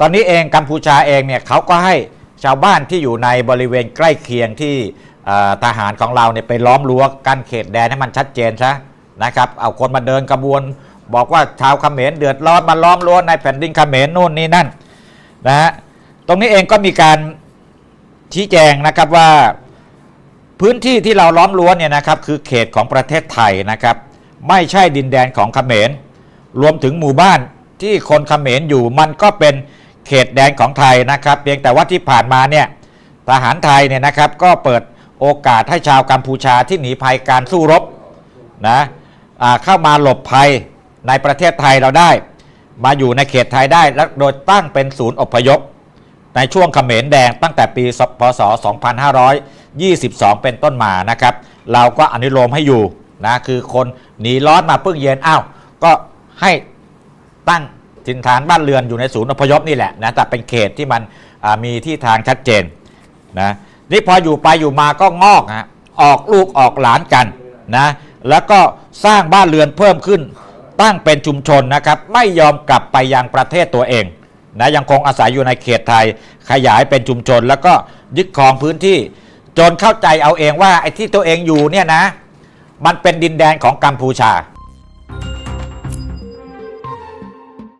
ตอนนี้เองกัมพูชาเองเนี่ยเขาก็ให้ชาวบ้านที่อยู่ในบริเวณใกล้เคียงที่ทหารของเราเนี่ยไปล้อมรั้วกั้นเขตแดนให้มันชัดเจนซะนะครับเอาคนมาเดินกระบวน บอกว่าชาวเขมรเดือดร้อนมาล้อมรั้วในแผ่นดินเขมรนู่นนี่นั่นนะฮะตรงนี้เองก็มีการชี้แจงนะครับว่าพื้นที่ที่เราล้อมรั้วเนี่ยนะครับคือเขตของประเทศไทยนะครับไม่ใช่ดินแดนของเขมรรวมถึงหมู่บ้านที่คนเขมรอยู่มันก็เป็น เขตแดนของไทยนะครับเพียงแต่ว่าที่ผ่านมาเนี่ยทหารไทยเนี่ยนะครับก็เปิดโอกาสให้ชาวกัมพูชาที่หนีภัยการสู้รบนะเข้ามาหลบภัยในประเทศไทยเราได้ มาอยู่ในเขตไทยได้และโดยตั้งเป็นศูนย์อพยพ ในช่วงเขมรแดงตั้งแต่ปีพศ 2522 เป็นต้นมานะครับ เราก็อนุโลมให้อยู่นะคือคนหนีร้อนมาเพิ่งเย็นอ้าวก็ให้ตั้ง ถิ่นฐานบ้านเรือนอยู่ในศูนย์อพยพนี่แหละนะแต่เป็นเขตที่มันมีที่ทางชัดเจนนะนี่พออยู่ไปอยู่มาก็งอกฮะออกลูกออกหลานกันนะแล้วก็สร้างบ้านเรือนเพิ่มขึ้น ตั้งเป็นชุมชนนะครับไม่ยอมกลับไปยังประเทศตัวเองนะยังคงอาศัยอยู่ในเขตไทยขยายเป็นชุมชน แล้วก็ยึดครองพื้นที่ จนเข้าใจเอาเองว่าไอ้ที่ตัวเองอยู่เนี่ยนะมันเป็นดินแดนของกัมพูชา